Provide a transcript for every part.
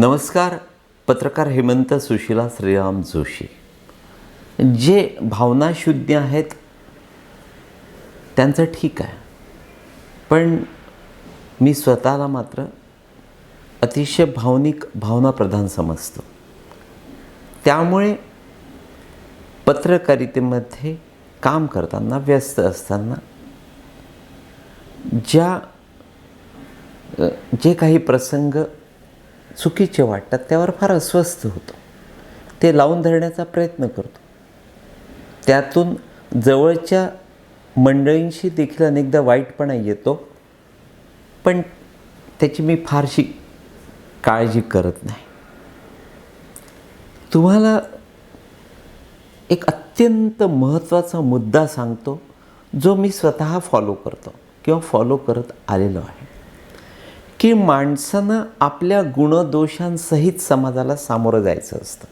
नमस्कार पत्रकार हेमंत सुशिला श्रीराम जोशी. जे भावनाशुद्ध आहेत त्यांचं ठीक आहे. पण मी स्वतःला मात्र अतिशय भावनिक भावनाप्रधान समजतो. त्यामुळे पत्रकारितेमध्ये काम करताना व्यस्त असताना ज्या जे काही प्रसंग चुकीचे वाटतात त्यावर फार अस्वस्थ होतो. ते लावून धरण्याचा प्रयत्न करतो. त्यातून जवळच्या मंडळींशी देखील अनेकदा वाईटपणा येतो पण त्याची मी फारशी काळजी करत नाही. तुम्हाला एक अत्यंत महत्त्वाचा मुद्दा सांगतो जो मी स्वतः फॉलो करतो किंवा फॉलो करत आलेलो आहे. की माणसानं आपल्या गुणदोषांसहित समाजाला सामोरं जायचं असतं.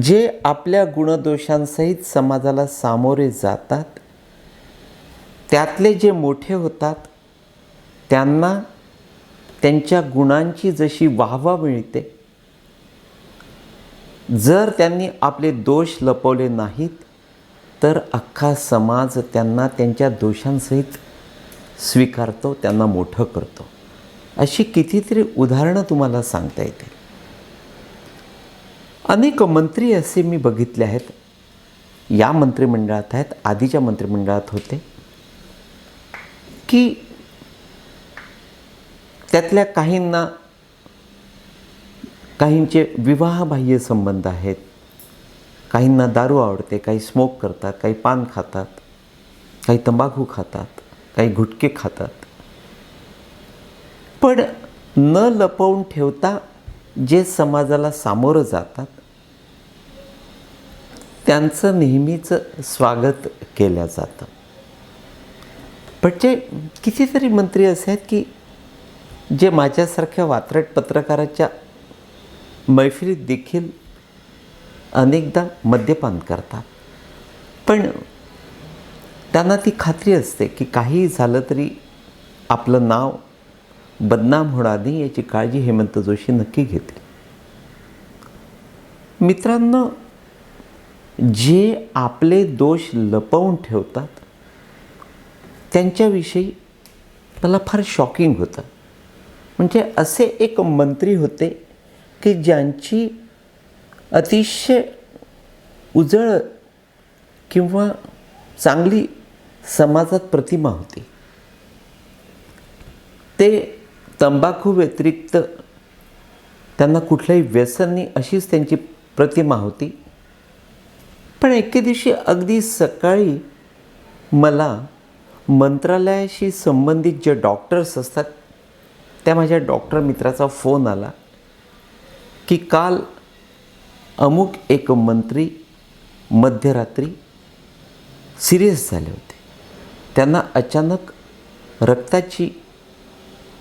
जे आपल्या गुणदोषांसहित समाजाला सामोरे जातात त्यातले जे मोठे होतात त्यांना त्यांच्या गुणांची जशी वाहवा मिळते जर त्यांनी आपले दोष लपवले नाहीत तर अख्खा समाज त्यांना त्यांच्या दोषांसहित स्वीकारतो त्यांना मोठं करतो. अशी कितीतरी उदाहरणं तुम्हाला सांगता येतील. अनेक मंत्री असे मी बघितले आहेत. या मंत्रिमंडळात आहेत आधीच्या मंत्रिमंडळात होते. की त्यातल्या काहींना काहींचे विवाहबाह्य संबंध आहेत. काहींना दारू आवडते काही स्मोक करतात काही पान खातात काही तंबाखू खातात. काही घुटके खातात. पण न लपवून ठेवता जे समाजाला सामोरं जातात त्यांचं नेहमीचं स्वागत केलं जातं. पण जे कितीतरी मंत्री असे आहेत की जे माझ्यासारख्या वात्रट पत्रकाराच्या मैफिलीत देखील अनेकदा मद्यपान करतात. पण त्यांना ती खात्री असते की काही झालं तरी आपलं नाव बदनाम होणार नाही याची काळजी हेमंत जोशी नक्की घेते मित्रांनो जे आपले दोष लपवून ठेवतात त्यांच्याविषयी मला फार शॉकिंग होतं. म्हणजे असे एक मंत्री होते की ज्यांची अतिशय उजळ किंवा चांगली समाजात प्रतिमा होती. ते तंबाखू व्यतिरिक्त त्यांना कुठल्याही व्यसन नाही अशीच त्यांची प्रतिमा होती. पण एके दिवशी अगदी सकाळी मला मंत्रालयाशी संबंधित जे डॉक्टर्स असतात त्या माझ्या डॉक्टर मित्राचा फोन आला की काल अमुक एक मंत्री मध्यरात्री सिरियस झाले होते. त्यांना अचानक रक्ताची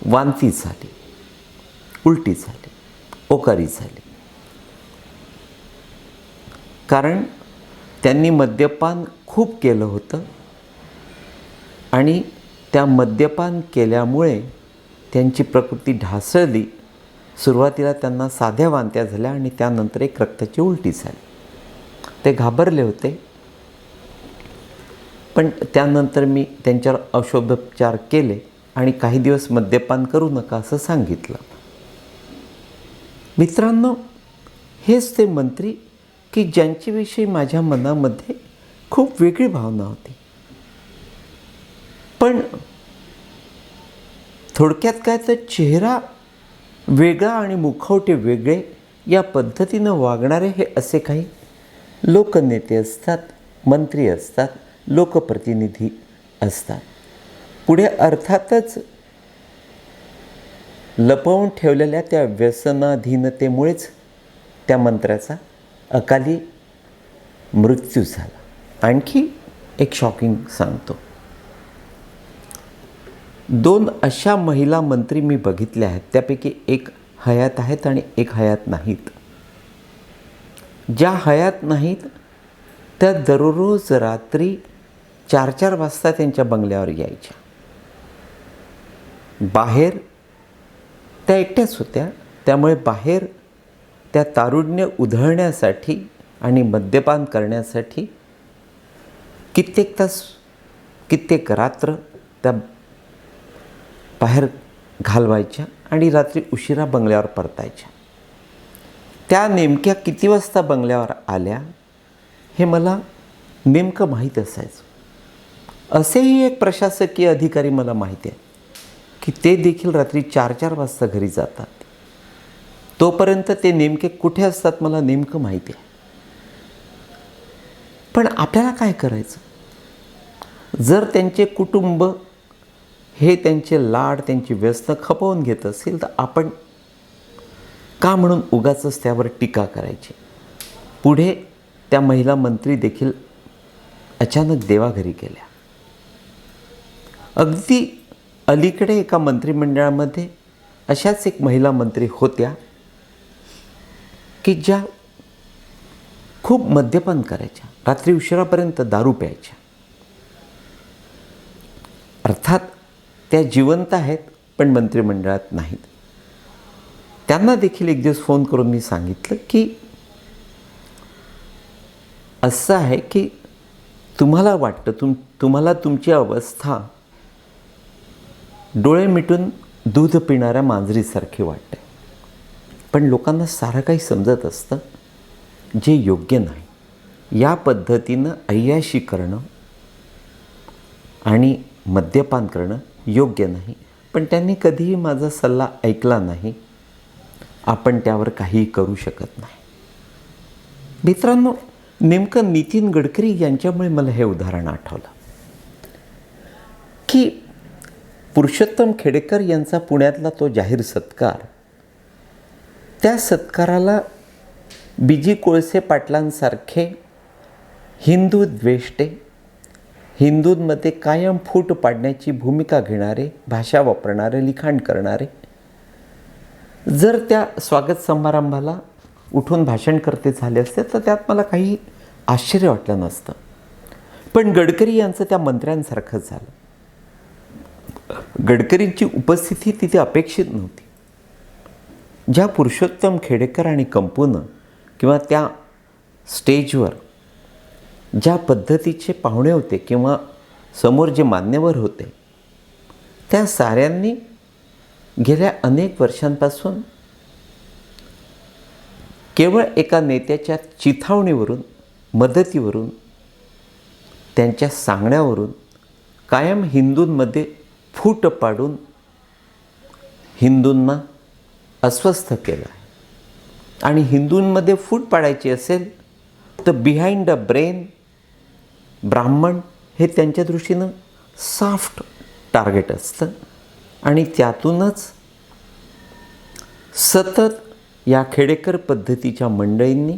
वांती झाली उलटी झाली ओकारी झाली. कारण त्यांनी मद्यपान खूप केलं होतं आणि त्या मद्यपान केल्यामुळे त्यांची प्रकृती ढासळली. सुरुवातीला त्यांना साध्या वांत्या झाल्या आणि त्यानंतर एक रक्ताची उलटी झाली. ते घाबरले होते. पण त्यानंतर मी त्यांच्यावर औषधोपचार केले आणि काही दिवस मद्यपान करू नका असं सांगितलं. मित्रांनो हेच ते मंत्री की ज्यांच्याविषयी माझ्या मनामध्ये खूप वेगळी भावना होती. पण थोडक्यात काय तर चेहरा वेगळा आणि मुखवटे वेगळे या पद्धतीनं वागणारे हे असे काही लोकनेते असतात मंत्री असतात लोकप्रतिनिधी असतात. पुढे अर्थातच लपवून ठेवलेल्या त्या व्यसनाधीनतेमुळेच त्या मंत्र्याचा अकाली मृत्यू झाला. आणखी एक शॉकिंग सांगतो. दोन अशा महिला मंत्री मी बघितल्या आहेत त्यापैकी एक हयात आहेत आणि एक हयात नाहीत. ज्या हयात नाहीत त्या दररोज रात्री चार चार वाजता त्यांच्या बंगल्यावर यायच्या. बाहेर त्या एकट्याच होत्या. त्यामुळे बाहेर त्या तारुण्य उधळण्यासाठी आणि मद्यपान करण्यासाठी कित्येक तास कित्येक रात्र त्या बाहेर घालवायच्या आणि रात्री उशिरा बंगल्यावर परतायच्या. त्या नेमक्या किती वाजता बंगल्यावर आल्या हे मला नेमकं माहीत असायचं. असेही एक प्रशासकीय अधिकारी मला माहिती आहे की ते देखील रात्री चार चार वाजता घरी जातात. तोपर्यंत ते नेमके कुठे असतात मला नेमकं माहिती आहे. पण आपल्याला काय करायचं? जर त्यांचे कुटुंब हे त्यांचे लाड त्यांची व्यस्त खपवून घेत असेल तर आपण का म्हणून उगाच त्यावर टीका करायची? पुढे त्या महिला मंत्री देखील अचानक देवाघरी गेल्या. अगदी अलीकडे एका मंत्रिमंडळामध्ये अशाच एक महिला मंत्री होत्या की ज्या खूप मद्यपान करायच्या. रात्री उशिरापर्यंत दारू प्यायच्या. अर्थात त्या जिवंत आहेत पण मंत्रिमंडळात नाहीत. त्यांना देखील एक दिवस फोन करून मी सांगितलं की असं आहे की तुम्हाला वाटतं तुम तुम्हाला तुमची अवस्था डोळे मिटून दूध पिणाऱ्या मांजरीसारखी वाटते. पण लोकांना सारं काही समजत असतं जे योग्य नाही. या पद्धतीनं अय्याशी करणं आणि मद्यपान करणं योग्य नाही. पण त्यांनी कधीही माझा सल्ला ऐकला नाही. आपण त्यावर काहीही करू शकत नाही. मित्रांनो नेमकं नितीन गडकरी यांच्यामुळे मला हे उदाहरण आठवलं. की पुरुषोत्तम खेडेकर यांचा पुण्यातला तो जाहीर सत्कार. त्या सत्काराला बिजी कोळसे पाटलांसारखे हिंदू द्वेष्टे हिंदूंमध्ये कायम फूट पाडण्याची भूमिका घेणारे भाषा वापरणारे लिखाण करणारे जर त्या स्वागत समारंभाला उठून भाषण करते झाले असते तर त्यात मला काही आश्चर्य वाटलं नसतं. पण गडकरी यांचं त्या मंत्र्यांसारखंच झालं. गडकरींची उपस्थिती तिथे अपेक्षित नव्हती. ज्या पुरुषोत्तम खेडेकर आणि कंपूनं किंवा त्या स्टेजवर ज्या पद्धतीचे पाहुणे होते किंवा समोर जे मान्यवर होते त्या साऱ्यांनी गेल्या अनेक वर्षांपासून केवळ एका नेत्याच्या चिथावणीवरून मदतीवरून त्यांच्या सांगण्यावरून कायम हिंदूंमध्ये फूट पाडून हिंदूंना अस्वस्थ केलं. आहे आणि हिंदूंमध्ये फूट पाडायची असेल तर बिहाइंड अ ब्रेन ब्राह्मण हे त्यांच्या दृष्टीनं सॉफ्ट टार्गेट असतं. आणि त्यातूनच सतत या खेडेकर पद्धतीच्या मंडळींनी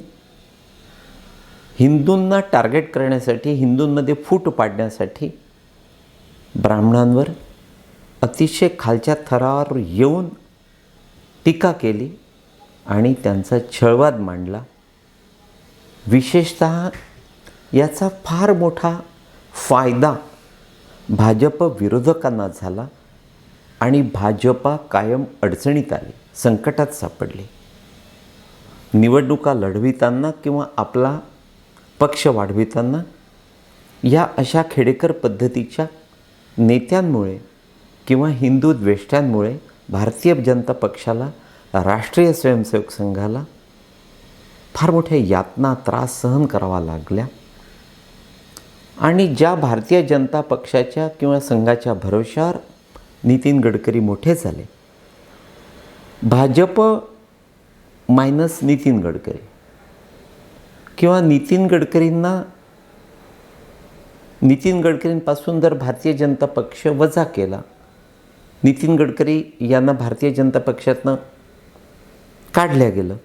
हिंदूंना टार्गेट करण्यासाठी हिंदूंमध्ये फूट पाडण्यासाठी ब्राह्मणांवर अतिशय खालच्या थरावर येऊन टीका केली आणि त्यांचा छळवाद मांडला. विशेषत याचा फार मोठा फायदा भाजप विरोधकांना झाला आणि भाजपा कायम अडचणीत आली संकटात सापडली. निवडणुका लढविताना किंवा आपला पक्ष वाढविताना या अशा खेडेकर पद्धतीच्या नेत्यांमुळे किंवा हिंदू द्वेष्ट्यांमुळे भारतीय जनता पक्षाला राष्ट्रीय स्वयंसेवक संघाला फार मोठ्या यातना त्रास सहन करावा लागल्या. आणि ज्या भारतीय जनता पक्षाच्या किंवा संघाच्या भरोशावर नितीन गडकरी मोठे झाले भाजप मायनस नितीन गडकरी किंवा नितीन गडकरींना नितीन गडकरींपासून जर भारतीय जनता पक्ष वजा केला नितीन गडकरी यांना भारतीय जनता पक्षातनं काढल्या गेलं.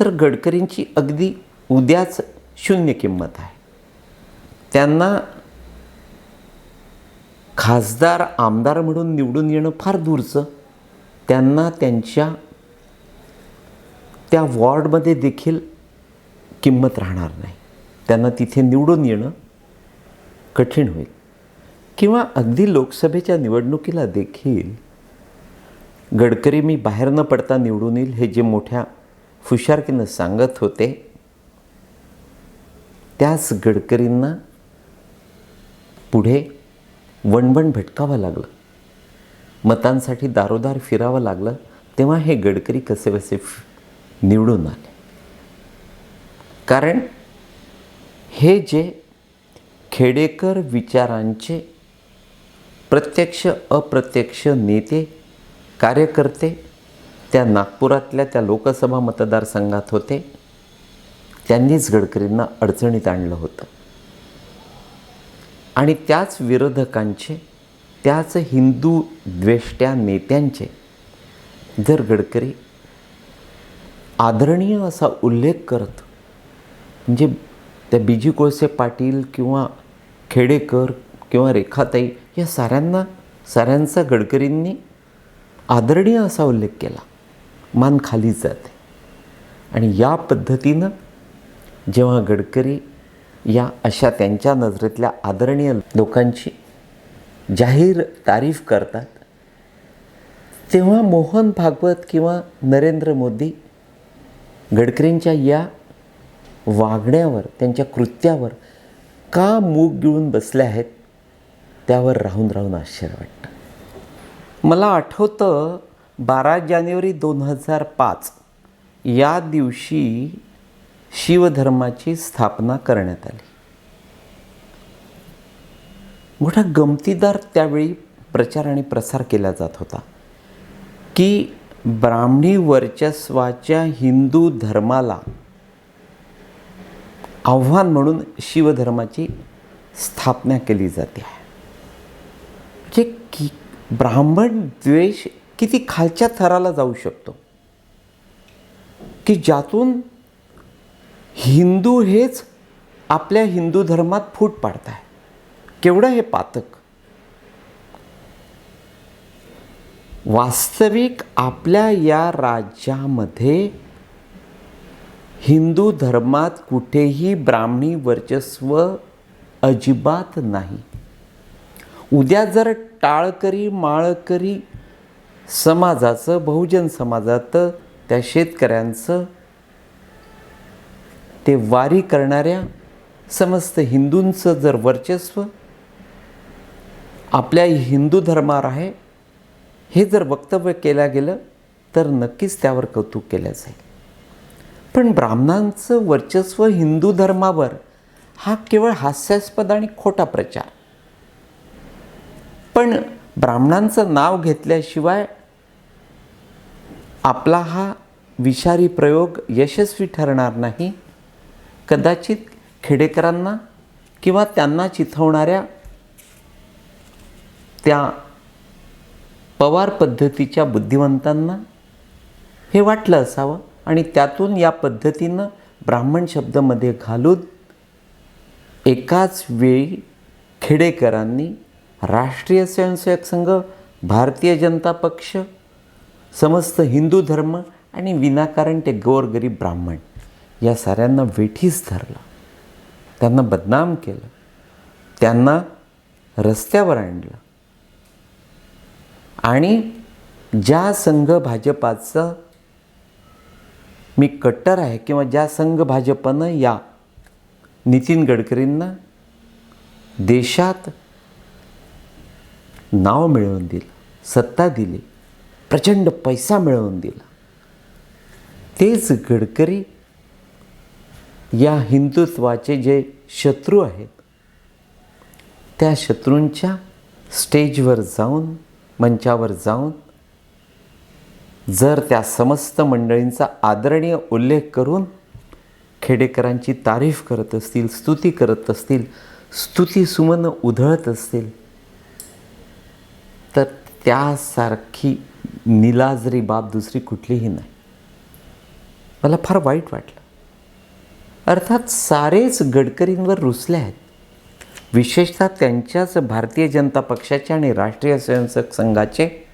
तर गडकरींची अगदी उद्याच शून्य किंमत आहे. त्यांना खासदार आमदार म्हणून निवडून येणं फार दूरचं. त्यांना त्यांच्या त्या वॉर्डमध्ये देखील किंमत राहणार नाही. त्यांना तिथे निवडून येणं कठीण होईल. किंवा अगदी लोकसभेच्या निवडणुकीला देखील गडकरी मी बाहेर न पडता निवडून येईल हे जे मोठ्या हुशारकीनं सांगत होते त्याच गडकरींना पुढे वणवण भटकावं लागलं. मतांसाठी दारोदार फिरावं लागलं तेव्हा हे गडकरी कसे निवडून आले. कारण हे जे खेडेकर विचारांचे प्रत्यक्ष अप्रत्यक्ष नेते कार्यकर्ते त्या नागपुरातल्या त्या लोकसभा मतदारसंघात होते. त्यांनीच गडकरींना अडचणीत आणलं होतं. आणि त्याच विरोधकांचे त्याच हिंदू द्वेष्ट्या नेत्यांचे जर गडकरी आदरणीय असा उल्लेख करत म्हणजे त्या बीजी कोळसे पाटील किंवा खेडेकर किंवा रेखाताई या साऱ्यांना साऱ्यांचा गडकरींनी आदरणीय असा उल्लेख केला. मान खाली जाते. आणि या पद्धतीनं जेव्हा गडकरी या अशा त्यांच्या नजरेतल्या आदरणीय लोकांची जाहीर तारीफ करतात तेव्हा मोहन भागवत किंवा नरेंद्र मोदी गडकरींच्या या वागण्यावर त्यांच्या कृत्यावर का मूग गिळून बसले आहेत? त्यावर राहून राहून आश्चर्य वाटतं. मला आठवतं बारा जानेवारी दोन हजार पाच या दिवशी शिवधर्माची स्थापना करण्यात आली. मोठा गमतीदार त्यावेळी प्रचार आणि प्रसार केला जात होता की ब्राह्मणी वर्चस्वाच्या हिंदू धर्माला आव्हान म्हणून शिवधर्माची स्थापना केली जाते. ब्राह्मण द्वेष किती खालच्या थराला जाऊ शकतो? की ज्यातून हिंदू हेच आपल्या हिंदू धर्मात फूट पाडत आहे केवढं हे पातक? वास्तविक आपल्या या राज्यामध्ये हिंदू धर्मात कुठेही ब्राह्मणी वर्चस्व अजिबात नाही. उद्या जर टाळकरी माळकरी समाजाचं बहुजन समाजाचं त्या शेतकऱ्यांचं ते वारी करणाऱ्या समस्त हिंदूंचं जर वर्चस्व आपल्या हिंदू धर्मावर आहे हे जर वक्तव्य केलं गेलं तर नक्कीच त्यावर कौतुक केलं जाईल. पण ब्राह्मणांचं वर्चस्व हिंदू धर्मावर हा केवळ हास्यास्पद आणि खोटा प्रचार. पण ब्राह्मणांचं नाव घेतल्याशिवाय आपला हा विषारी प्रयोग यशस्वी ठरणार नाही. कदाचित खेडेकरांना किंवा त्यांना चिथवणाऱ्या त्या पवार पद्धतीच्या बुद्धिवंतांना हे वाटलं असावं आणि त्यातून या पद्धतीनं ब्राह्मण शब्दमध्ये घालून एकाच वेळी खेडेकरांनी राष्ट्रीय स्वयंसेवक संघ भारतीय जनता पक्ष समस्त हिंदू धर्म आणि विनाकारण ते गोरगरीब ब्राह्मण या साऱ्यांना वेठीस धरलं. त्यांना बदनाम केलं. त्यांना रस्त्यावर आणलं. आणि ज्या संघ भाजपाचं मी कट्टर आहे किंवा ज्या संघ भाजपनं या नितीन गडकरींना देशात नाव मिळवून दिलं सत्ता दिली प्रचंड पैसा मिळवून दिला. तेच गडकरी या हिंदुत्वाचे जे शत्रू आहेत त्या शत्रूंच्या स्टेजवर जाऊन मंचावर जाऊन जर त्या समस्त मंडळींचा आदरणीय उल्लेख करून खेडेकरांची तारीफ करत असतील स्तुती करत असतील स्तुती सुमन उधळत असतील तर त्यासारखी निलाजरी बाब दुसरी कुठलीही नाही. मला फार वाईट वाटलं. अर्थात सारेच गडकरींवर रुसले आहेत. विशेषतः त्यांच्याच भारतीय जनता पक्षाचे आणि राष्ट्रीय स्वयंसेवक संघाचे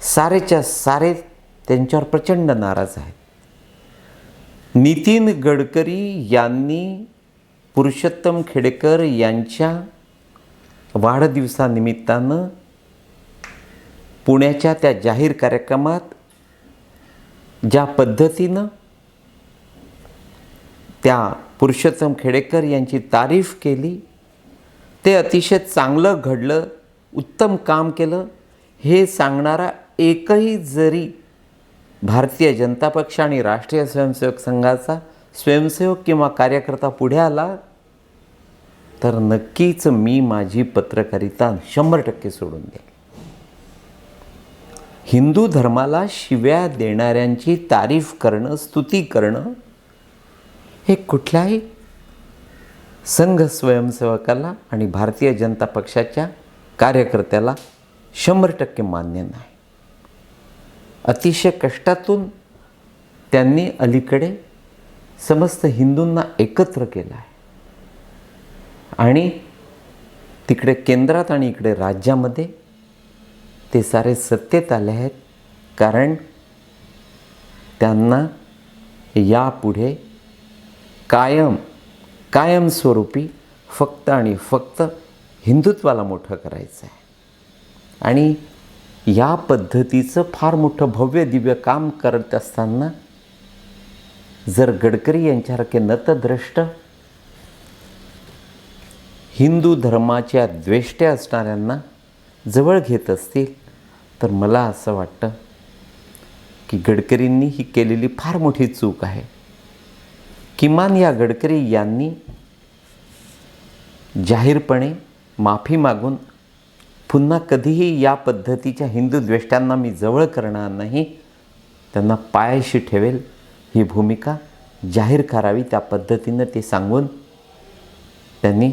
सारेच्या सारे त्यांच्यावर प्रचंड नाराज आहेत. नितीन गडकरी यांनी पुरुषोत्तम खेडेकर यांच्या वाढदिवसानिमित्तानं पुण्याच्या त्या जाहीर कार्यक्रमात ज्या पद्धतीनं त्या पुरुषोत्तम खेडेकर यांची तारीफ केली ते अतिशय चांगलं घडलं उत्तम काम केलं हे सांगणारा एकही जरी भारतीय जनता पक्ष आणि राष्ट्रीय स्वयंसेवक संघाचा स्वयंसेवक किंवा कार्यकर्ता पुढे आला तर नक्कीच मी माझी पत्रकारिता शंभर टक्के सोडून देईल हिंदू धर्माला शिव्या देणाऱ्यांची तारीफ करणं स्तुती करणं हे कुठल्याही संघ स्वयंसेवकाला आणि भारतीय जनता पक्षाच्या कार्यकर्त्याला शंभर टक्के मान्य नाही. अतिशय कष्टातून त्यांनी अलीकडे समस्त हिंदूंना एकत्र केलं आहे. आणि तिकडे केंद्रात आणि इकडे राज्यामध्ये ते सारे सत्तेत आले आहेत कारण त्यांना यापुढे कायम कायमस्वरूपी फक्त आणि फक्त हिंदुत्वाला मोठं करायचं आहे आणि या पद्धतीचं फार मोठं भव्य दिव्य काम करत असताना जर गडकरी यांच्यासारखे नतद्रष्ट हिंदू धर्माच्या द्वेष्ट्या असणाऱ्यांना जवळ घेत असतील तर मला असं वाटतं की गडकरींनी ही केलेली फार मोठी चूक आहे. किमान या गडकरी यांनी जाहीरपणे माफी मागून पुन्हा कधीही या पद्धतीच्या हिंदू द्वेष्ट्यांना मी जवळ करणार नाही त्यांना पायाशी ठेवेल ही भूमिका जाहीर करावी त्या पद्धतीनं ते सांगून त्यांनी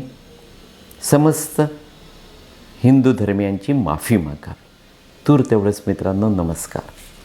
समस्त हिंदू धर्मियांची माफी मागावी तूर तेवढंच मित्रांनो नमस्कार.